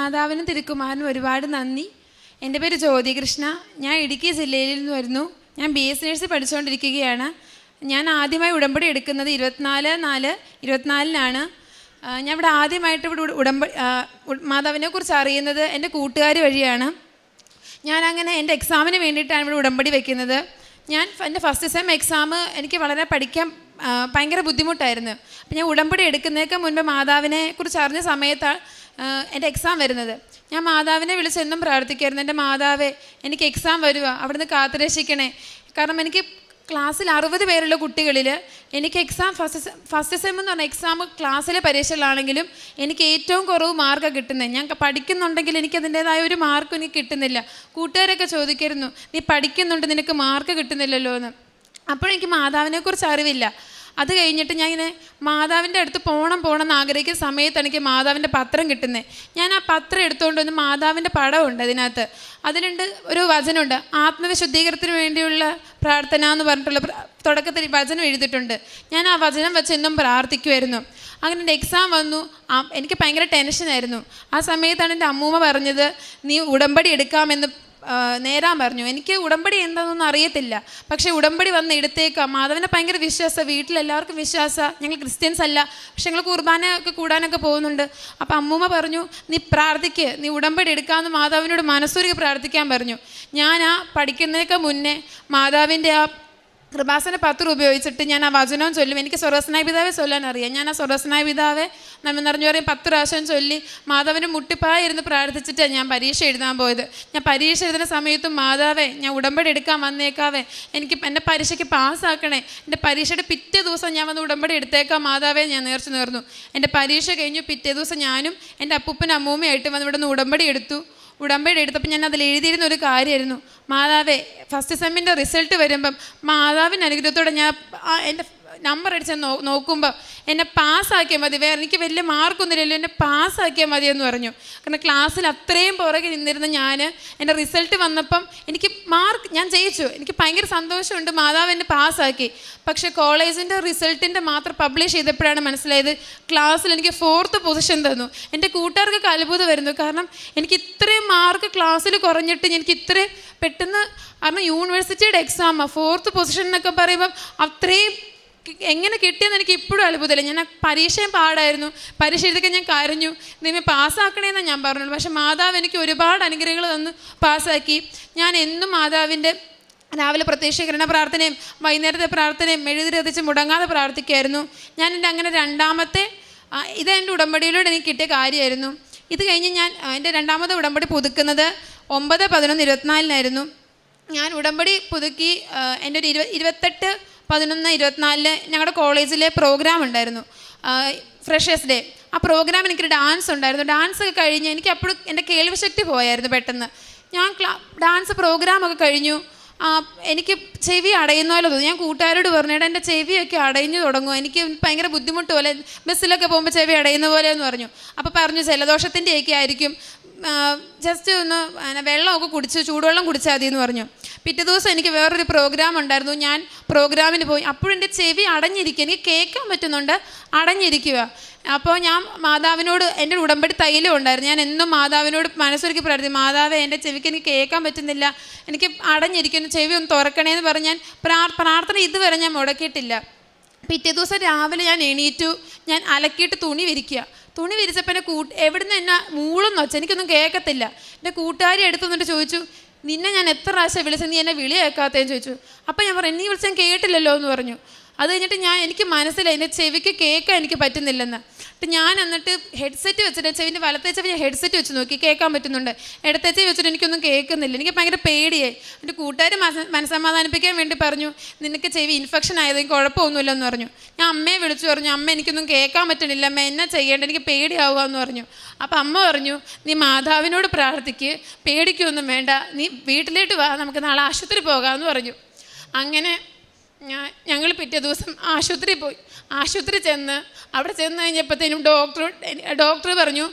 ദൈവമാതാവിനും തിരുക്കുമാരനും ഒരുപാട് നന്ദി. എന്റെ പേര് ജ്യോതികൃഷ്ണ. ഞാൻ ഇടുക്കി ജില്ലയിൽ നിന്ന് വരുന്നു. ഞാൻ ബി എസ് നേഴ്സ് പഠിച്ചുകൊണ്ടിരിക്കുകയാണ് ഞാൻ ആദ്യമായി ഉടമ്പടി എടുക്കുന്നത് ഇരുപത്തിനാല് നാല് ഇരുപത്തിനാലിനാണ്. ഞാൻ ഇവിടെ ആദ്യമായിട്ട് ഇവിടെ ഉടമ്പ മാതാവിനെ കുറിച്ച് അറിയുന്നത് എന്റെ കൂട്ടുകാർ വഴിയാണ്. ഞാൻ അങ്ങനെ എന്റെ എക്സാമിന് വേണ്ടിയിട്ടാണ് ഇവിടെ ഉടമ്പടി വെക്കുന്നത്. ഞാൻ എന്റെ ഫസ്റ്റ് സെം എക്സാം എനിക്ക് വളരെ പഠിക്കാൻ ഭയങ്കര ബുദ്ധിമുട്ടായിരുന്നു. അപ്പം ഞാൻ ഉടമ്പടി എടുക്കുന്നതിന് മുൻപ് മാതാവിനെ കുറിച്ച് അറിഞ്ഞ സമയത്താണ് എന്റെ എക്സാം വരുന്നത്. ഞാൻ മാതാവിനെ വിളിച്ച് എന്നും പ്രാർത്ഥിക്കുമായിരുന്നു എന്റെ മാതാവേ എനിക്ക് എക്സാം വരുക അവിടുന്ന് കാത്തുരക്ഷിക്കണേ. കാരണം എനിക്ക് ക്ലാസ്സിൽ അറുപത് പേരുള്ള കുട്ടികളിൽ എനിക്ക് എക്സാം ഫസ്റ്റ് ഫസ്റ്റ് സെം എന്ന് പറഞ്ഞ എക്സാം ക്ലാസ്സിലെ പരീക്ഷകളാണെങ്കിലും എനിക്ക് ഏറ്റവും കുറവ് മാർക്ക് കിട്ടുന്നത് ഞാൻ പഠിക്കുന്നുണ്ടെങ്കിൽ എനിക്ക് അതിന്റെതായ ഒരു മാർക്കും എനിക്ക് കിട്ടുന്നില്ല. കൂട്ടുകാരൊക്കെ ചോദിക്കായിരുന്നു നീ പഠിക്കുന്നുണ്ട് നിനക്ക് മാർക്ക് കിട്ടുന്നില്ലല്ലോ എന്ന് അപ്പോഴെനിക്ക് മാതാവിനെക്കുറിച്ച് അറിവില്ല. അത് കഴിഞ്ഞിട്ട് ഞാൻ ഇങ്ങനെ മാതാവിന്റെ അടുത്ത് പോകണം പോകണം എന്ന് ആഗ്രഹിക്കുന്ന സമയത്ത് എനിക്ക് മാതാവിന്റെ പത്രം കിട്ടുന്നത് ഞാൻ ആ പത്രം എടുത്തുകൊണ്ട് വന്ന് മാതാവിന്റെ പടമുണ്ട് അതിനകത്ത്. അതിനുണ്ട് ഒരു വചനമുണ്ട്. ആത്മവിശുദ്ധീകരണത്തിന് വേണ്ടിയുള്ള പ്രാർത്ഥന എന്ന് പറഞ്ഞിട്ടുള്ള തുടക്കത്തിൽ വചനം എഴുതിയിട്ടുണ്ട്. ഞാൻ ആ വചനം വെച്ച് എന്നും പ്രാർത്ഥിക്കുമായിരുന്നു അങ്ങനെ എന്റെ എക്സാം വന്നു. എനിക്ക് ഭയങ്കര ടെൻഷനായിരുന്നു ആ സമയത്താണ് എന്റെ അമ്മൂമ്മ പറഞ്ഞത് നീ ഉടമ്പടി എടുക്കാമെന്ന് നേരാൻ പറഞ്ഞു. എനിക്ക് ഉടമ്പടി എന്താണെന്നൊന്നും അറിയത്തില്ല. പക്ഷേ ഉടമ്പടി വന്ന് എടുത്തേക്കാം. മാധവനെ ഭയങ്കര വിശ്വാസം വീട്ടിലെല്ലാവർക്കും വിശ്വാസം. ഞങ്ങൾ ക്രിസ്ത്യൻസ് അല്ല. പക്ഷെ ഞങ്ങൾ കുർബാന ഒക്കെ കൂടാനൊക്കെ പോകുന്നുണ്ട്. അപ്പം അമ്മൂമ്മ പറഞ്ഞു നീ പ്രാർത്ഥിക്ക്. നീ ഉടമ്പടി എടുക്കാമെന്ന് മാതാവിനോട് മനസ്സൂരിക്ക് പ്രാർത്ഥിക്കാൻ പറഞ്ഞു. ഞാൻ ആ പഠിക്കുന്നതിനൊക്കെ മുന്നേ മാതാവിന്റെ ആ കൃപാസന പത്രം ഉപയോഗിച്ചിട്ട് ഞാൻ ആ വചനവും ചൊല്ലും. എനിക്ക് സ്വർഗസ്നായ പിതാവെ ചൊല്ലാൻ അറിയാം ഞാൻ ആ സ്വർഗസ്നായ പിതാവെ നമ്മൾ നിറഞ്ഞു പറയും പത്ത് പ്രാവശ്യം ചൊല്ലി മാതാവിന് മുട്ടിപ്പായി ഇരുന്ന് പ്രാർത്ഥിച്ചിട്ടാണ് ഞാൻ പരീക്ഷ എഴുതാൻ പോയത്. ഞാൻ പരീക്ഷ എഴുതുന്ന സമയത്തും മാതാവേ ഞാൻ ഉടമ്പടി എടുക്കാൻ വന്നേക്കാവേ. എനിക്ക് എന്റെ പരീക്ഷയ്ക്ക് പാസ്സാക്കണേ. എന്റെ പരീക്ഷയുടെ പിറ്റേ ദിവസം ഞാൻ വന്ന് ഉടമ്പടി എടുത്തേക്കാം മാതാവേ ഞാൻ നേർച്ചു നേർന്നു. എന്റെ പരീക്ഷ കഴിഞ്ഞു പിറ്റേ ദിവസം ഞാനും എന്റെ അപ്പൂപ്പനും അമ്മൂമ്മയായിട്ട് വന്ന് ഇവിടെ നിന്ന് ഉടമ്പടി എടുത്തു. ഉടമ്പടി എടുത്തപ്പോൾ ഞാൻ അതിൽ എഴുതിയിരുന്ന ഒരു കാര്യമായിരുന്നു. മാതാവേ ഫസ്റ്റ് സെമ്മിന്റെ റിസൾട്ട് വരുമ്പം മാതാവിന്റെ അനുഗ്രഹത്തോടെ ഞാൻ എന്റെ നമ്പർ അടിച്ച് നോ നോക്കുമ്പോൾ എന്നെ പാസ്സാക്കിയാൽ മതി. വേറെ എനിക്ക് വലിയ മാർക്കൊന്നുമില്ലല്ലോ എന്നെ പാസ്സാക്കിയാൽ മതി എന്ന് പറഞ്ഞു. കാരണം ക്ലാസ്സിൽ അത്രയും പുറകെ നിന്നിരുന്ന ഞാൻ എന്റെ റിസൾട്ട് വന്നപ്പം എനിക്ക് മാർക്ക് ഞാൻ ജയിച്ചു. എനിക്ക് ഭയങ്കര സന്തോഷമുണ്ട് മാതാവ് എന്നെ പാസ്സാക്കി പക്ഷേ കോളേജിന്റെ റിസൾട്ടിന്റെ മാത്രം പബ്ലിഷ് ചെയ്തപ്പോഴാണ് മനസ്സിലായത് ക്ലാസ്സിൽ എനിക്ക് ഫോർത്ത് പൊസിഷൻ തന്നു. എന്റെ കൂട്ടുകാർക്കൊക്കെ അത്ഭുതം വരുന്നു. കാരണം എനിക്ക് ഇത്രയും മാർക്ക് ക്ലാസ്സിൽ കുറഞ്ഞിട്ട് എനിക്ക് ഇത്ര പെട്ടെന്ന് കാരണം യൂണിവേഴ്സിറ്റിയുടെ എക്സാമാണ് ഫോർത്ത് പൊസിഷൻ എന്നൊക്കെ പറയുമ്പം അത്രയും എങ്ങനെ കിട്ടിയെന്ന് എനിക്ക് ഇപ്പോഴും അത്ഭുതമില്ല. ഞാൻ പരീക്ഷയും പാടായിരുന്നു. പരീക്ഷ എഴുതിക്കാൻ ഞാൻ കരഞ്ഞു. നിന്നെ പാസ്സാക്കണേന്ന് ഞാൻ പറഞ്ഞുള്ളൂ. പക്ഷേ മാതാവ് എനിക്ക് ഒരുപാട് അനുഗ്രഹങ്ങൾ തന്ന് പാസ്സാക്കി. ഞാൻ എന്നും മാതാവിന്റെ രാവിലെ പ്രത്യക്ഷീകരണ പ്രാർത്ഥനയും വൈകുന്നേരത്തെ പ്രാർത്ഥനയും എഴുതി രതിച്ച് മുടങ്ങാതെ പ്രാർത്ഥിക്കുമായിരുന്നു ഞാൻ എന്റെ അങ്ങനെ രണ്ടാമത്തെ ഇത് എന്റെ ഉടമ്പടിയിലൂടെ എനിക്ക് കിട്ടിയ കാര്യമായിരുന്നു. ഇത് കഴിഞ്ഞ് ഞാൻ എന്റെ രണ്ടാമത് ഉടമ്പടി പുതുക്കുന്നത് ഒമ്പത് പതിനൊന്ന് ഇരുപത്തിനാലിനായിരുന്നു. ഞാൻ ഉടമ്പടി പുതുക്കി എന്റെ ഒരു ഇരുപ ഇരുപത്തെട്ട് പതിനൊന്ന് ഇരുപത്തിനാലിന് ഞങ്ങളുടെ കോളേജിലെ പ്രോഗ്രാം ഉണ്ടായിരുന്നു. ഫ്രഷേഴ്സ് ഡേ ആ പ്രോഗ്രാം എനിക്കൊരു ഡാൻസ് ഉണ്ടായിരുന്നു. ഡാൻസ് ഒക്കെ കഴിഞ്ഞ് എനിക്ക് അപ്പോഴും എന്റെ കേൾവിശക്തി പോയായിരുന്നു പെട്ടെന്ന്. ഞാൻ ക്ലാ ഡാൻസ് പ്രോഗ്രാമൊക്കെ കഴിഞ്ഞു. എനിക്ക് ചെവി അടയുന്ന പോലെ തോന്നി. ഞാൻ കൂട്ടുകാരോട് പറഞ്ഞിട്ട് എന്റെ ചെവിയൊക്കെ അടഞ്ഞു തുടങ്ങും എനിക്ക് ഭയങ്കര ബുദ്ധിമുട്ട് പോലെ ബസ്സിലൊക്കെ പോകുമ്പോൾ ചെവി അടയുന്ന പോലെ എന്ന് പറഞ്ഞു. അപ്പോൾ പറഞ്ഞു ജലദോഷത്തിന്റെയൊക്കെ ആയിരിക്കും. ജസ്റ്റ് ഒന്ന് എന്നാ വെള്ളമൊക്കെ കുടിച്ച് ചൂടുവെള്ളം കുടിച്ചാൽ മതി എന്ന് പറഞ്ഞു. പിറ്റേ ദിവസം എനിക്ക് വേറൊരു പ്രോഗ്രാം ഉണ്ടായിരുന്നു. ഞാൻ പ്രോഗ്രാമിന് പോയി. അപ്പോഴും എന്റെ ചെവി അടഞ്ഞിരിക്കുക എനിക്ക് കേൾക്കാൻ പറ്റുന്നുണ്ട്. അടഞ്ഞിരിക്കുക. അപ്പോൾ ഞാൻ മാതാവിനോട് എന്റെ ഉടമ്പടി തൈലം ഉണ്ടായിരുന്നു. ഞാൻ എന്നും മാതാവിനോട് മനസ്സൊരുക്കി പ്രാർത്ഥിക്കും. മാതാവേ എന്റെ ചെവിക്ക് എനിക്ക് കേൾക്കാൻ പറ്റുന്നില്ല. എനിക്ക് അടഞ്ഞിരിക്കുന്നു. ചെവി ഒന്ന് തുറക്കണേന്ന് പറഞ്ഞ് ഞാൻ പ്രാർ- പ്രാർത്ഥന ഇതുവരെ ഞാൻ മുടക്കിയിട്ടില്ല. പിറ്റേ ദിവസം രാവിലെ ഞാൻ എണീറ്റു. ഞാൻ അലക്കിയിട്ട് തുണി വിരിക്കുക. തുണി വിരിച്ചപ്പോൾ എന്റെ കൂട്ട് എവിടുന്ന് എന്നെ മൂളെന്ന്? വെച്ചാൽ എനിക്കൊന്നും കേൾക്കത്തില്ല എന്റെ കൂട്ടുകാരി എടുത്തു നിന്നിട്ട് ചോദിച്ചു നിന്നെ ഞാൻ എത്ര പ്രാവശ്യം വിളിച്ചത്? നീ എന്നെ വിളി ചോദിച്ചു. അപ്പം ഞാൻ പറഞ്ഞു നീ വിളിച്ചാൽ കേട്ടില്ലല്ലോ എന്ന് പറഞ്ഞു. അത് കഴിഞ്ഞിട്ട് ഞാൻ എനിക്ക് മനസ്സിലായി എന്റെ ചെവിക്ക് കേൾക്കാൻ എനിക്ക് പറ്റുന്നില്ലെന്ന്. അപ്പം ഞാൻ എന്നിട്ട് ഹെഡ്സെറ്റ് വെച്ചിട്ട് ചെവിന്റെ വലത്തെ ചെവി ഞാൻ ഹെഡ്സെറ്റ് വെച്ച് നോക്കി കേൾക്കാൻ പറ്റുന്നുണ്ട്. ഇടത്തെ ചെവി വെച്ചിട്ട് എനിക്കൊന്നും കേൾക്കുന്നില്ല. എനിക്ക് ഭയങ്കര പേടിയായി. എന്റെ കൂട്ടുകാർ മനസ്സമാധാനിപ്പിക്കാൻ വേണ്ടി പറഞ്ഞു നിനക്ക് ചെവി ഇൻഫെക്ഷൻ ആയതും കുഴപ്പമൊന്നുമില്ലെന്ന് പറഞ്ഞു. ഞാൻ അമ്മയെ വിളിച്ചു പറഞ്ഞു അമ്മ എനിക്കൊന്നും കേൾക്കാൻ പറ്റുന്നില്ല. അമ്മ എന്നെ ചെയ്യേണ്ട എനിക്ക് പേടിയാവുക എന്ന് പറഞ്ഞു. അപ്പം അമ്മ പറഞ്ഞു നീ മാതാവിനോട് പ്രാർത്ഥിക്ക് പേടിക്കൊന്നും വേണ്ട. നീ വീട്ടിലേക്ക് വാ നമുക്ക് നാളെ ആശുപത്രി പോകാമെന്ന് പറഞ്ഞു. അങ്ങനെ ഞാൻ ഞങ്ങൾ പിറ്റേ ദിവസം ആശുപത്രി പോയി. ആശുപത്രി ചെന്ന് അവിടെ ചെന്ന് കഴിഞ്ഞപ്പോഴത്തേനും ഡോക്ടർ ഡോക്ടർ പറഞ്ഞു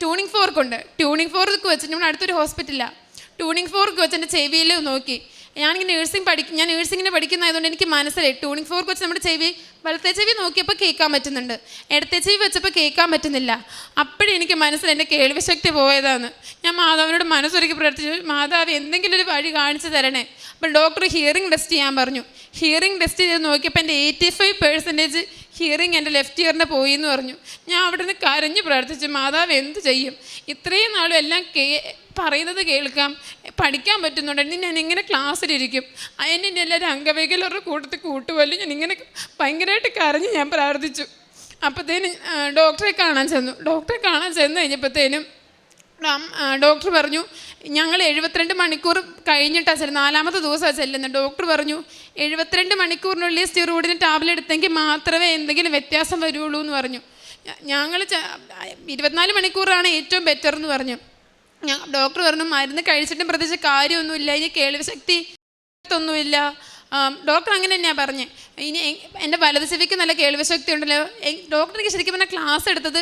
ട്യൂണിങ് ഫോർക്ക് ഉണ്ട് ട്യൂണിങ് ഫോർക്ക് വെച്ചിട്ട് നമ്മുടെ അടുത്തൊരു ഹോസ്പിറ്റലാണ് ട്യൂണിങ് ഫോർക്ക് വെച്ച് എന്റെ ചെവിയിൽ നോക്കി. ഞാനിങ്ങനെ നേഴ്സിംഗ് പഠിക്കും ഞാൻ നേഴ്സിങ്ങിന് പഠിക്കുന്നതായതുകൊണ്ട് എനിക്ക് മനസ്സിലായി. ട്യൂണിംഗ് ഫോർക്ക് വെച്ച് നമ്മുടെ ചെവി വലത്തെ ചെവി നോക്കിയപ്പോൾ കേൾക്കാൻ പറ്റുന്നുണ്ട്. ഇടത്തെ ചെവി വെച്ചപ്പോൾ കേൾക്കാൻ പറ്റുന്നില്ല. അപ്പോഴും എനിക്ക് മനസ്സിലായി എന്റെ കേൾവിശക്തി പോയതാണ് ഞാൻ മാതാവിനോട് മനസ്സൊരുക്കി പ്രവർത്തിച്ചു മാതാവ് എന്തെങ്കിലും ഒരു വഴി കാണിച്ചു തരണേ. അപ്പം ഡോക്ടർ ഹിയറിംഗ് ടെസ്റ്റ് ചെയ്യാൻ പറഞ്ഞു. ഹിയറിംഗ് ടെസ്റ്റ് ചെയ്ത് നോക്കിയപ്പോൾ എന്റെ എയ്റ്റി ഫൈവ് പേഴ്സന്റേജ് ഹിയറിംഗ് എന്റെ ലെഫ്റ്റ് ഇയറിന് പോയി എന്ന് പറഞ്ഞു. ഞാൻ അവിടെ നിന്ന് കരഞ്ഞ് പ്രാർത്ഥിച്ചു. മാതാവ് എന്ത് ചെയ്യും? ഇത്രയും നാളും എല്ലാം കേ പറയുന്നത് കേൾക്കാം. പഠിക്കാൻ പറ്റുന്നുണ്ടെങ്കിൽ ഞാൻ ഇങ്ങനെ ക്ലാസ്സിലിരിക്കും. എന്നെ എല്ലാവരും അംഗവൈകല്യരുടെ കൂട്ടത്തിൽ കൂട്ടുമല്ലോ ഞാൻ ഇങ്ങനെ ഭയങ്കരമായിട്ട് കരഞ്ഞ് ഞാൻ പ്രാർത്ഥിച്ചു. അപ്പോഴത്തേനും ഡോക്ടറെ കാണാൻ ചെന്നു. ഡോക്ടറെ കാണാൻ ചെന്ന് കഴിഞ്ഞപ്പോഴത്തേനും ഡോക്ടർ പറഞ്ഞു ഞങ്ങൾ എഴുപത്തിരണ്ട് മണിക്കൂർ കഴിഞ്ഞിട്ടാണ് ചെല്ലുന്നത്. നാലാമത്തെ ദിവസമാണ് ചെല്ലുന്നത്. ഡോക്ടർ പറഞ്ഞു എഴുപത്തിരണ്ട് മണിക്കൂറിനുള്ളിൽ സ്റ്റിറോയിഡിന് ടാബ്ലറ്റ് എടുത്തെങ്കിൽ മാത്രമേ എന്തെങ്കിലും വ്യത്യാസം വരുള്ളൂ എന്ന് പറഞ്ഞു. ഞങ്ങൾ ഇരുപത്തിനാല് മണിക്കൂറാണ് ഏറ്റവും ബെറ്റർ എന്ന് പറഞ്ഞു. ഞാൻ ഡോക്ടർ പറഞ്ഞു മരുന്ന് കഴിച്ചിട്ടും പ്രത്യേകിച്ച് കാര്യമൊന്നുമില്ല ഇനി കേൾവി ശക്തി ഒന്നുമില്ല ഡോക്ടർ അങ്ങനെ തന്നെയാണ് പറഞ്ഞത് ഇനി എന്റെ വലത് ചെവിക്ക് നല്ല കേൾവിശക്തി ഉണ്ടല്ലോ. ഡോക്ടർക്ക് ശരിക്കും പറഞ്ഞാൽ ക്ലാസ് എടുത്തത്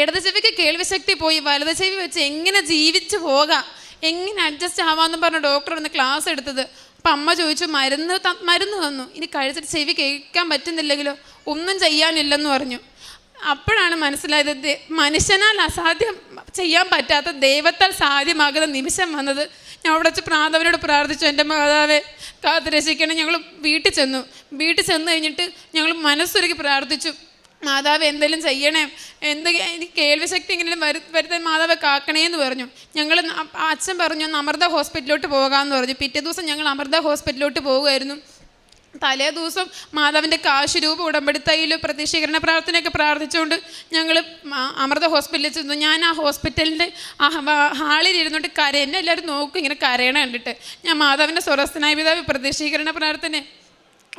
ഇടത് ചെവിക്ക് കേൾവിശക്തി പോയി വലത് ചെവി വെച്ച് എങ്ങനെ ജീവിച്ചു പോകാം എങ്ങനെ അഡ്ജസ്റ്റ് ആവാമെന്ന് പറഞ്ഞു ഡോക്ടർ ഒന്ന് ക്ലാസ് എടുത്തത്. അപ്പം അമ്മ ചോദിച്ചു മരുന്ന് മരുന്ന് തന്നു. ഇനി കഴിച്ചിട്ട് ചെവി കേൾക്കാൻ പറ്റുന്നില്ലെങ്കിലോ? ഒന്നും ചെയ്യാനില്ലെന്ന് പറഞ്ഞു. അപ്പോഴാണ് മനസ്സിലായത് മനുഷ്യനാൽ അസാധ്യം ചെയ്യാൻ പറ്റാത്ത ദൈവത്താൽ സാധ്യമാകുന്ന നിമിഷം വന്നത്. ഞാൻ അവിടെ വെച്ച് പ്രാന്തവനോട് പ്രാർത്ഥിച്ചു എന്റെ മാതാവെ കാത്ത് രക്ഷിക്കണം. ഞങ്ങൾ വീട്ടിൽ ചെന്നു. വീട്ടിൽ ചെന്ന് കഴിഞ്ഞിട്ട് ഞങ്ങൾ മനസ്സൊരുക്കി പ്രാർത്ഥിച്ചു. മാതാവ് എന്തെങ്കിലും ചെയ്യണേ? എന്ത് കേൾവിശക്തി എങ്ങനെയും വരു വരുത്താൻ മാതാവ് കാക്കണേ എന്ന് പറഞ്ഞു. ഞങ്ങൾ അച്ഛൻ പറഞ്ഞു ഒന്ന് അമൃത ഹോസ്പിറ്റലിലോട്ട് പോകാമെന്ന് പറഞ്ഞു. പിറ്റേ ദിവസം ഞങ്ങൾ അമൃത ഹോസ്പിറ്റലിലോട്ട് പോകുമായിരുന്നു. തലേ ദിവസം മാതാവിന്റെ കാശുരൂപ ഉടമ്പടിത്തയിൽ പ്രതിഷീകരണ പ്രാർത്ഥനയൊക്കെ പ്രാർത്ഥിച്ചുകൊണ്ട് ഞങ്ങൾ അമൃത ഹോസ്പിറ്റലിൽ ചെന്നു. ഞാൻ ആ ഹോസ്പിറ്റലിന്റെ ഹാളിൽ ഇരുന്നിട്ട് കര എന്നെ എല്ലാവരും നോക്കും ഇങ്ങനെ കരയണ കണ്ടിട്ട്. ഞാൻ മാതാവിന്റെ സ്വരസ്ഥനായ പിതാവ് പ്രതിഷീകരണ പ്രാർത്ഥന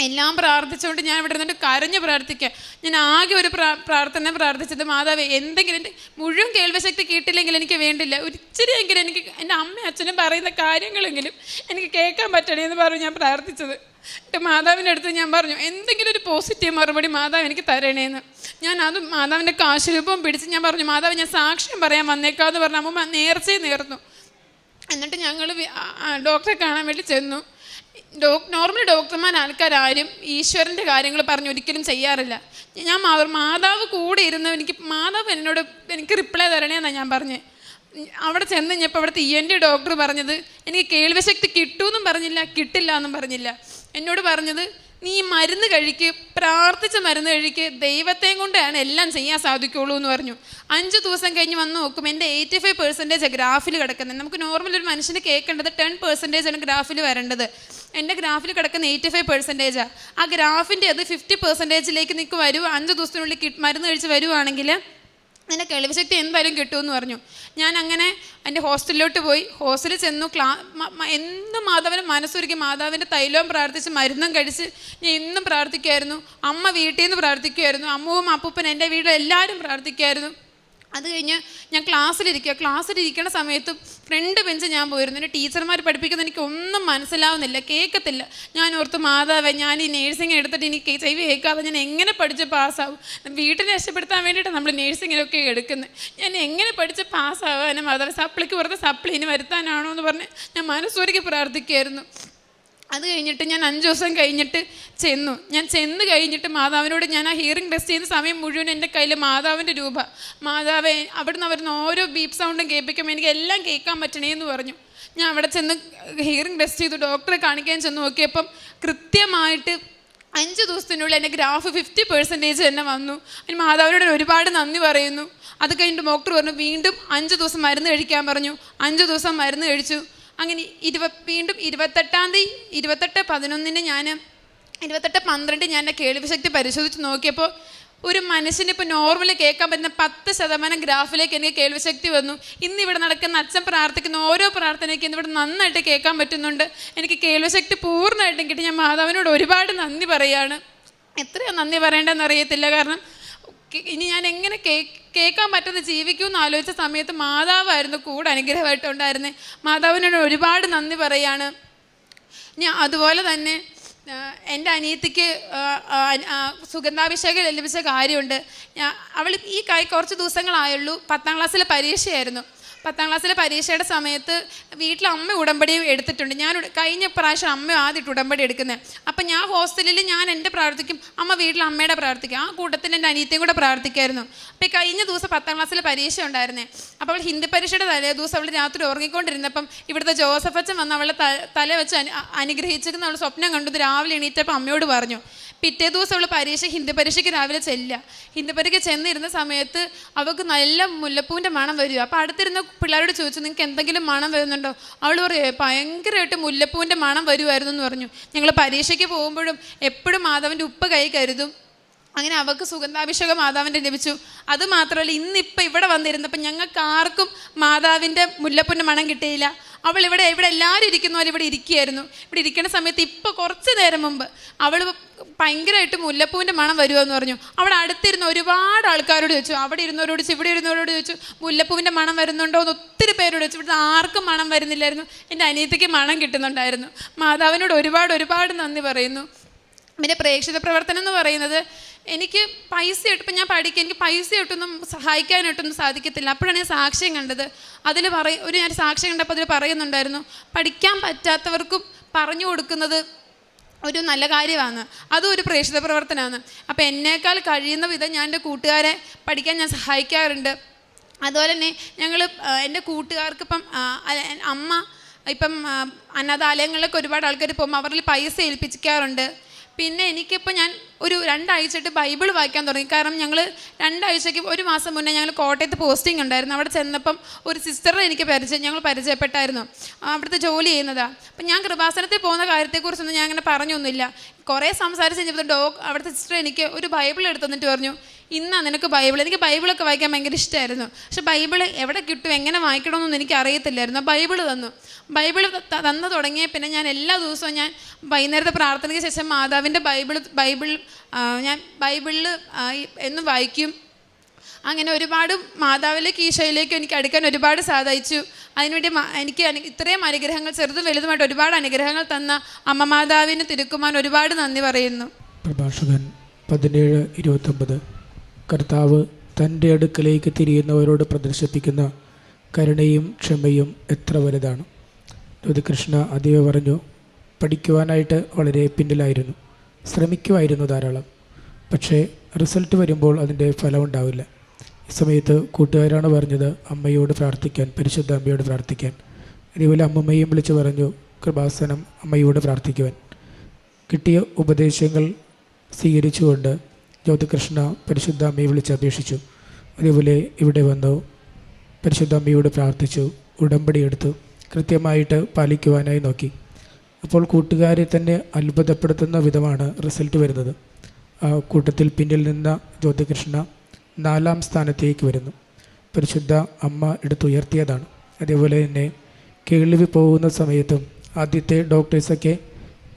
എല്ലാം പ്രാർത്ഥിച്ചുകൊണ്ട് ഞാൻ ഇവിടെ നിന്നിട്ട് കരഞ്ഞ് പ്രാർത്ഥിക്കുക ഞാൻ ആകെ ഒരു പ്രാ- പ്രാർത്ഥന പ്രാർത്ഥിച്ചത് മാതാവ് എന്തെങ്കിലും എന്റെ മുഴുവൻ കേൾവശക്തി കിട്ടില്ലെങ്കിൽ എനിക്ക് വേണ്ടില്ല. ഒരിച്ചിരിയെങ്കിലും എനിക്ക് എന്റെ അമ്മയും അച്ഛനും പറയുന്ന കാര്യങ്ങളെങ്കിലും എനിക്ക് കേൾക്കാൻ പറ്റണേ എന്ന് പറഞ്ഞു ഞാൻ പ്രാർത്ഥിച്ചത്. എന്നിട്ട് മാതാവിന്റെ അടുത്ത് ഞാൻ പറഞ്ഞു എന്തെങ്കിലും ഒരു പോസിറ്റീവ് മറുപടി മാതാവ് എനിക്ക് തരണേന്ന്. ഞാൻ അത് മാതാവിന്റെ കാശുരൂപം പിടിച്ച് ഞാൻ പറഞ്ഞു മാതാവ് ഞാൻ സാക്ഷ്യം പറയാൻ വന്നേക്കാമെന്ന് പറഞ്ഞു അമ്മ നേർച്ചയെ നേർന്നു. എന്നിട്ട് ഞങ്ങൾ ഡോക്ടറെ കാണാൻ വേണ്ടി ചെന്നു. ഡോ നോർമൽ ഡോക്ടർമാർ ആൾക്കാരും ഈശ്വരന്റെ കാര്യങ്ങൾ പറഞ്ഞ് ഒരിക്കലും ചെയ്യാറില്ല. ഞാൻ മാതാവ് കൂടെ ഇരുന്ന് എനിക്ക് മാതാവ് എന്നോട് എനിക്ക് റിപ്ലൈ തരണേന്നാണ് ഞാൻ പറഞ്ഞത് അവിടെ ചെന്ന് കഴിഞ്ഞപ്പോൾ അവിടുത്തെ ഇ എന്റെ ഡോക്ടർ പറഞ്ഞത് എനിക്ക് കേൾവിശക്തി കിട്ടുമെന്നും പറഞ്ഞില്ല കിട്ടില്ല എന്നും പറഞ്ഞില്ല. എന്നോട് പറഞ്ഞത് നീ മരുന്ന് കഴിക്ക് പ്രാർത്ഥിച്ച മരുന്ന് കഴിക്ക് ദൈവത്തെയും കൊണ്ടാണ് എല്ലാം ചെയ്യാൻ സാധിക്കുള്ളൂ എന്ന് പറഞ്ഞു. അഞ്ച് ദിവസം കഴിഞ്ഞ് വന്ന് നോക്കും എന്റെ എയ്റ്റി ഫൈവ് പെർസെന്റേജ് ഗ്രാഫിൽ കിടക്കുന്നത് നമുക്ക് നോർമൽ ഒരു മനുഷ്യന് കേൾക്കേണ്ടത് ടെൻ പെർസെന്റേജ് ആണ് ഗ്രാഫിൽ വരേണ്ടത്. എന്റെ ഗ്രാഫിൽ കിടക്കുന്ന എയ്റ്റി ഫൈവ് പെർസെന്റേജാണ് ആ ഗ്രാഫിന്റെ അത് ഫിഫ്റ്റി പെർസെന്റേജിലേക്ക് നിൽക്ക് വരുക അഞ്ച് ദിവസത്തിനുള്ളിൽ മരുന്ന് കഴിച്ച് വരുവാണെങ്കിൽ നിന്റെ കേൾവിശക്തി എന്തായാലും കിട്ടുമെന്ന് പറഞ്ഞു. ഞാൻ അങ്ങനെ എന്റെ ഹോസ്റ്റലിലോട്ട് പോയി. ഹോസ്റ്റലിൽ ചെന്നു ക്ലാ എന്ത് മാതാവിനും മനസ്സൊരുക്കി മാതാവിന്റെ തൈലവും പ്രാർത്ഥിച്ച് മരുന്നും കഴിച്ച് ഞാൻ എന്നും പ്രാർത്ഥിക്കുമായിരുന്നു അമ്മ വീട്ടിൽ നിന്ന് പ്രാർത്ഥിക്കുമായിരുന്നു അമ്മവും അപ്പൂപ്പൻ എന്റെ വീട്ടിൽ എല്ലാവരും പ്രാർത്ഥിക്കുമായിരുന്നു അത് കഴിഞ്ഞ് ഞാൻ ക്ലാസ്സിലിരിക്കുക. ക്ലാസ്സിലിരിക്കുന്ന സമയത്ത് ഫ്രണ്ട് ബെഞ്ച് ഞാൻ പോയിരുന്നു. എന്റെ ടീച്ചർമാർ പഠിപ്പിക്കുന്ന എനിക്ക് ഒന്നും മനസ്സിലാവുന്നില്ല കേൾക്കത്തില്ല. ഞാൻ ഓർത്ത് മാതാവേ ഞാൻ ഈ നേഴ്സിംഗ് എടുത്തിട്ട് എനിക്ക് ചെവി കേൾക്കാതെ ഞാൻ എങ്ങനെ പഠിച്ച് പാസ്സാവും? വീട്ടിൽ രക്ഷപ്പെടുത്താൻ വേണ്ടിയിട്ടാണ് നമ്മൾ നേഴ്സിങ്ങിലൊക്കെ എടുക്കുന്നത് ഞാൻ എങ്ങനെ പഠിച്ച് പാസ്സാവാനും? മാതാവ് സപ്ലിക്ക് വെറുതെ സപ്ലിന് വരുത്താനാണോ എന്ന് പറഞ്ഞ് ഞാൻ മനസ്സൂരിക്ക് പ്രാർത്ഥിക്കുമായിരുന്നു അത് കഴിഞ്ഞിട്ട് ഞാൻ അഞ്ച് ദിവസം കഴിഞ്ഞിട്ട് ചെന്നു. ഞാൻ ചെന്ന് കഴിഞ്ഞിട്ട് മാതാവിനോട് ഞാൻ ആ ഹിയറിംഗ് ടെസ്റ്റ് ചെയ്യുന്ന സമയം മുഴുവൻ എന്റെ കയ്യിൽ മാതാവിന്റെ രൂപ. മാതാവെ അവിടുന്ന് വരുന്ന ഓരോ ബീപ്പ് സൗണ്ടും കേൾപ്പിക്കുമ്പോൾ എനിക്ക് എല്ലാം കേൾക്കാൻ പറ്റണേ എന്ന് പറഞ്ഞു. ഞാൻ അവിടെ ചെന്ന് ഹിയറിംഗ് ടെസ്റ്റ് ചെയ്തു. ഡോക്ടറെ കാണിക്കാൻ ചെന്ന് നോക്കിയപ്പം കൃത്യമായിട്ട് അഞ്ച് ദിവസത്തിനുള്ളിൽ എന്റെ ഗ്രാഫ് ഫിഫ്റ്റി പെർസെന്റേജ് തന്നെ വന്നു. അതിന് മാതാവിനോട് ഒരുപാട് നന്ദി പറയുന്നു. അത് കഴിഞ്ഞിട്ട് ഡോക്ടർ പറഞ്ഞു വീണ്ടും അഞ്ച് ദിവസം മരുന്ന് കഴിക്കാൻ പറഞ്ഞു. അഞ്ച് ദിവസം മരുന്ന് കഴിച്ചു. അങ്ങനെ ഇരുപ വീണ്ടും ഇരുപത്തെട്ടാം തീയതി ഇരുപത്തെട്ട് പതിനൊന്നിന് ഞാൻ ഇരുപത്തെട്ട് പന്ത്രണ്ട് ഞാൻ എന്റെ കേൾവിശക്തി പരിശോധിച്ച് നോക്കിയപ്പോൾ ഒരു മനുഷ്യന് ഇപ്പോൾ നോർമലി കേൾക്കാൻ പറ്റുന്ന പത്ത് ശതമാനം ഗ്രാഫിലേക്ക് എനിക്ക് കേൾവിശക്തി വന്നു. ഇന്ന് ഇവിടെ നടക്കുന്ന അച്ഛൻ പ്രാർത്ഥിക്കുന്ന ഓരോ പ്രാർത്ഥനയ്ക്ക് ഇന്ന് ഇവിടെ നന്നായിട്ട് കേൾക്കാൻ പറ്റുന്നുണ്ട്. എനിക്ക് കേൾവിശക്തി പൂർണമായിട്ടും കിട്ടി. ഞാൻ മാതാവിനോട് ഒരുപാട് നന്ദി പറയുകയാണ് എത്രയോ നന്ദി പറയേണ്ടതെന്ന് അറിയത്തില്ല. കാരണം ഇനി ഞാൻ എങ്ങനെ കേ കേൾക്കാൻ പറ്റുന്ന ജീവിക്കുമെന്ന് ആലോചിച്ച സമയത്ത് മാതാവായിരുന്നു കൂടെ അനുഗ്രഹമായിട്ടുണ്ടായിരുന്നത് മാതാവിനോട് ഒരുപാട് നന്ദി പറയാണ്. ഞാൻ അതുപോലെ തന്നെ എന്റെ അനിയത്തിക്ക് സുഗന്ധാഭിഷേകം ലഭിച്ച കാര്യമുണ്ട്. ഞാൻ അവൾ ഈ കുറച്ച് ദിവസങ്ങളായുള്ളൂ. പത്താം ക്ലാസ്സിലെ പരീക്ഷയായിരുന്നു. പത്താം ക്ലാസ്സിലെ പരീക്ഷയുടെ സമയത്ത് വീട്ടിൽ അമ്മ ഉടമ്പടി എടുത്തിട്ടുണ്ട്. ഞാൻ കഴിഞ്ഞ പ്രാവശ്യം അമ്മ ആദ്യമായിട്ട് ഉടമ്പടി എടുക്കുന്നത്. അപ്പം ഞാൻ ഹോസ്റ്റലിൽ ഞാൻ എന്റെ പ്രാർത്ഥിക്കും അമ്മ വീട്ടിൽ അമ്മയുടെ പ്രാർത്ഥിക്കും. ആ കൂട്ടത്തിൽ എന്റെ അനിയത്തെയും കൂടെ പ്രാർത്ഥിക്കായിരുന്നു. അപ്പം കഴിഞ്ഞ ദിവസം പത്താം ക്ലാസ്സിലെ പരീക്ഷ ഉണ്ടായിരുന്നേ. അപ്പോൾ അവൾ ഹിന്ദി പരീക്ഷയുടെ തലേ ദിവസം അവൾ രാത്രി ഉറങ്ങിക്കൊണ്ടിരുന്നപ്പം ഇവിടുത്തെ ജോസഫ് അച്ഛൻ വന്ന് അവളെ തല വെച്ച് അനു അനുഗ്രഹിച്ചിരുന്ന അവൾ സ്വപ്നം കണ്ടു. രാവിലെ എണീറ്റപ്പോൾ അമ്മയോട് പറഞ്ഞു പിറ്റേ ദിവസം അവൾ പരീക്ഷ ഹിന്ദി പരീക്ഷയ്ക്ക് രാവിലെ ചെല്ലുക. ഹിന്ദി പരീക്ഷ ചെന്നിരുന്ന സമയത്ത് അവൾക്ക് നല്ല മുല്ലപ്പൂവിന്റെ മണം വരിക. അപ്പോൾ അടുത്തിരുന്ന പിള്ളേരോട് ചോദിച്ചു നിങ്ങൾക്ക് എന്തെങ്കിലും മണം വരുന്നുണ്ടോ? അവൾ പറയുമോ ഭയങ്കരമായിട്ട് മുല്ലപ്പൂവിന്റെ മണം വരുമായിരുന്നു എന്ന് പറഞ്ഞു. ഞങ്ങൾ പരീക്ഷയ്ക്ക് പോകുമ്പോഴും എപ്പോഴും മാധവന്റെ ഉപ്പ് കൈ കരുതും. അങ്ങനെ അവൾക്ക് സുഗന്ധാഭിഷേകം മാതാവിന്റെ ലഭിച്ചു. അത് മാത്രമല്ല ഇന്നിപ്പോൾ ഇവിടെ വന്നിരുന്നപ്പോൾ ഞങ്ങൾക്ക് ആർക്കും മാതാവിന്റെ മുല്ലപ്പൂന്റെ മണം കിട്ടിയില്ല. അവൾ ഇവിടെ ഇവിടെ എല്ലാവരും ഇരിക്കുന്ന പോലെ ഇവിടെ ഇരിക്കുകയായിരുന്നു. ഇവിടെ ഇരിക്കുന്ന സമയത്ത് ഇപ്പോൾ കുറച്ച് നേരം മുമ്പ് അവൾ ഭയങ്കരമായിട്ട് മുല്ലപ്പൂവിന്റെ മണം വരുമെന്ന് പറഞ്ഞു. അവിടെ അടുത്തിരുന്ന ഒരുപാട് ആൾക്കാരോട് ചോദിച്ചു. അവിടെ ഇരുന്നവരോട് ചോദിച്ചു ഇവിടെ ഇരുന്നവരോട് ചോദിച്ചു മുല്ലപ്പൂവിന്റെ മണം വരുന്നുണ്ടോ എന്ന് ഒത്തിരി പേരോട് ചോദിച്ചു. ഇവിടുത്തെ ആർക്കും മണം വരുന്നില്ലായിരുന്നു. എന്റെ അനിയത്തിക്ക് മണം കിട്ടുന്നുണ്ടായിരുന്നു. മാതാവിനോട് ഒരുപാട് ഒരുപാട് നന്ദി പറയുന്നു. പിന്നെ പ്രേക്ഷിത പ്രവർത്തനം എന്ന് പറയുന്നത് എനിക്ക് പൈസ ഇട്ടിപ്പോൾ ഞാൻ പഠിക്കുക എനിക്ക് പൈസ ഇട്ടൊന്നും സഹായിക്കാനായിട്ടൊന്നും സാധിക്കത്തില്ല. അപ്പോഴാണ് ഞാൻ സാക്ഷ്യം കണ്ടത്. അതിൽ പറയും ഒരു ഞാൻ സാക്ഷ്യം കണ്ടപ്പോൾ അതിൽ പറയുന്നുണ്ടായിരുന്നു പഠിക്കാൻ പറ്റാത്തവർക്കും പറഞ്ഞു കൊടുക്കുന്നത് ഒരു നല്ല കാര്യമാണ്. അതും ഒരു പ്രേക്ഷിത പ്രവർത്തനമാണ്. അപ്പോൾ എന്നേക്കാൾ കഴിയുന്ന വിധം ഞാൻ എന്റെ കൂട്ടുകാരെ പഠിക്കാൻ ഞാൻ സഹായിക്കാറുണ്ട്. അതുപോലെ തന്നെ ഞങ്ങൾ എന്റെ കൂട്ടുകാർക്ക് ഇപ്പം അമ്മ ഇപ്പം അനാഥാലയങ്ങളിലൊക്കെ ഒരുപാട് ആൾക്കാർ പോകുമ്പോൾ അവരിൽ പൈസ ഏൽപ്പിക്കാറുണ്ട്. പിന്നെ എനിക്കിപ്പോൾ ഞാൻ ഒരു രണ്ടാഴ്ചയായിട്ട് ബൈബിൾ വായിക്കാൻ തുടങ്ങി. കാരണം ഞങ്ങൾ രണ്ടാഴ്ചയ്ക്ക് ഒരു മാസം മുന്നേ ഞങ്ങൾ കോട്ടയത്ത് പോസ്റ്റിംഗ് ഉണ്ടായിരുന്നു. അവിടെ ചെന്നപ്പം ഒരു സിസ്റ്ററെ എനിക്ക് പരിചയം ഞങ്ങൾ പരിചയപ്പെട്ടായിരുന്നു. അവിടുത്തെ ജോലി ചെയ്യുന്നതാണ് അപ്പം ഞാൻ കൃപാസനത്തിൽ പോകുന്ന കാര്യത്തെക്കുറിച്ചൊന്നും ഞാൻ അങ്ങനെ പറഞ്ഞൊന്നുമില്ല. കുറേ സംസാരിച്ച് കഴിഞ്ഞപ്പോൾ ഡോഗ് അവിടുത്തെ സിസ്റ്റർ എനിക്ക് ഒരു ബൈബിൾ എടുത്ത് തന്നിട്ട് പറഞ്ഞു ഇന്നാ നിനക്ക് ബൈബിൾ. എനിക്ക് ബൈബിളൊക്കെ വായിക്കാൻ ഭയങ്കര ഇഷ്ടമായിരുന്നു പക്ഷെ ബൈബിൾ എവിടെ കിട്ടും എങ്ങനെ വായിക്കണമെന്നൊന്നും എനിക്ക് അറിയത്തില്ലായിരുന്നു. ബൈബിൾ തന്നു. ബൈബിൾ തന്നു തുടങ്ങിയ പിന്നെ ഞാൻ എല്ലാ ദിവസവും ഞാൻ വൈകുന്നേരത്തെ പ്രാർത്ഥനയ്ക്ക് ശേഷം മാതാവിന്റെ ബൈബിൾ ബൈബിൾ ഞാൻ ബൈബിളിൽ എന്നും വായിക്കും. അങ്ങനെ ഒരുപാട് മാതാവിലേക്ക് ഈശോയിലേക്ക് എനിക്ക് അടുക്കാൻ ഒരുപാട് സാധിച്ചു. അതിനുവേണ്ടി എനിക്ക് ഇത്രയും അനുഗ്രഹങ്ങൾ ചെറുതും വലുതുമായിട്ട് ഒരുപാട് അനുഗ്രഹങ്ങൾ തന്ന അമ്മ മാതാവിന് തിരുക്കുമാൻ ഒരുപാട് നന്ദി പറയുന്നു. പ്രഭാഷകൻ പതിനേഴ് ഇരുപത്തൊമ്പത്. കർത്താവ് തന്റെ അടുക്കലേക്ക് തിരിയുന്നവരോട് പ്രദർശിപ്പിക്കുന്ന കരുണയും ക്ഷമയും എത്ര വലുതാണ്. ജ്യോതികൃഷ്ണ അതിവ പറഞ്ഞു പഠിക്കുവാനായിട്ട് വളരെ പിന്നിലായിരുന്നു. ശ്രമിക്കുമായിരുന്നു ധാരാളം. പക്ഷേ റിസൾട്ട് വരുമ്പോൾ അതിന്റെ ഫലം ഉണ്ടാവില്ല. ഈ സമയത്ത് കൂട്ടുകാരാണ് പറഞ്ഞത് അമ്മയോട് പ്രാർത്ഥിക്കാൻ പരിശുദ്ധ അമ്മയോട് പ്രാർത്ഥിക്കാൻ. അതേപോലെ അമ്മമ്മയും വിളിച്ച് പറഞ്ഞു കൃപാസനം അമ്മയോട് പ്രാർത്ഥിക്കുവാൻ. കിട്ടിയ ഉപദേശങ്ങൾ സ്വീകരിച്ചുകൊണ്ട് ജ്യോതികൃഷ്ണ പരിശുദ്ധ അമ്മയെ വിളിച്ച് അപേക്ഷിച്ചു. അതേപോലെ ഇവിടെ വന്നു പരിശുദ്ധ അമ്മയോട് പ്രാർത്ഥിച്ചു ഉടമ്പടി എടുത്തു കൃത്യമായിട്ട് പാലിക്കുവാനായി നോക്കി. അപ്പോൾ കൂട്ടുകാരെ തന്നെ അത്ഭുതപ്പെടുത്തുന്ന വിധമാണ് റിസൾട്ട് വരുന്നത്. കൂട്ടത്തിൽ പിന്നിൽ നിന്ന ജ്യോതികൃഷ്ണ നാലാം സ്ഥാനത്തേക്ക് വരുന്നു. പരിശുദ്ധ അമ്മ എടുത്തുയർത്തിയതാണ്. അതേപോലെ തന്നെ കേൾവി പോകുന്ന സമയത്തും ആദ്യത്തെ ഡോക്ടേഴ്സൊക്കെ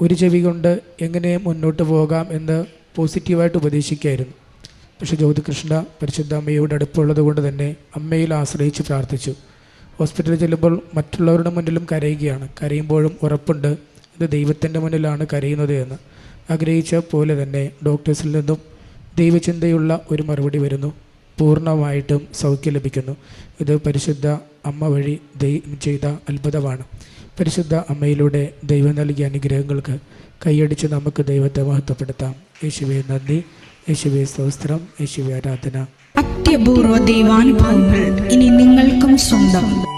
ഒരു ചെവി കൊണ്ട് എങ്ങനെ മുന്നോട്ട് പോകാം എന്ന് പോസിറ്റീവായിട്ട് ഉപദേശിക്കുകയായിരുന്നു പക്ഷെ ജ്യോതികൃഷ്ണ പരിശുദ്ധ അമ്മയോട് അടുപ്പുള്ളത് കൊണ്ട് തന്നെ അമ്മയിൽ ആശ്രയിച്ച് പ്രാർത്ഥിച്ചു. ഹോസ്പിറ്റലിൽ ചെല്ലുമ്പോൾ മറ്റുള്ളവരുടെ മുന്നിലും കരയുകയാണ്. കരയുമ്പോഴും ഉറപ്പുണ്ട്. ഇത് ദൈവത്തിന്റെ മുന്നിലാണ് കരയുന്നത് എന്ന് ആഗ്രഹിച്ച പോലെ തന്നെ ഡോക്ടേഴ്സിൽ നിന്നും ദൈവചിന്തയുള്ള ഒരു മറുപടി വരുന്നു. പൂർണമായിട്ടും സൗഖ്യം ലഭിക്കുന്നു. ഇത് പരിശുദ്ധ അമ്മ വഴി ദൈവം ചെയ്ത അത്ഭുതമാണ്. പരിശുദ്ധ അമ്മയിലൂടെ ദൈവം നൽകിയ അനുഗ്രഹങ്ങൾക്ക് കൈയടിച്ച് നമുക്ക് ദൈവത്തെ മഹത്വപ്പെടുത്താം. യേശുവെ നന്ദി. യേശുവെ സ്തോത്രം. യേശുവെ ആരാധന. അത്യപൂർവ ദൈവാനുഭവങ്ങൾ ഇനി നിങ്ങൾക്കും സ്വന്തം.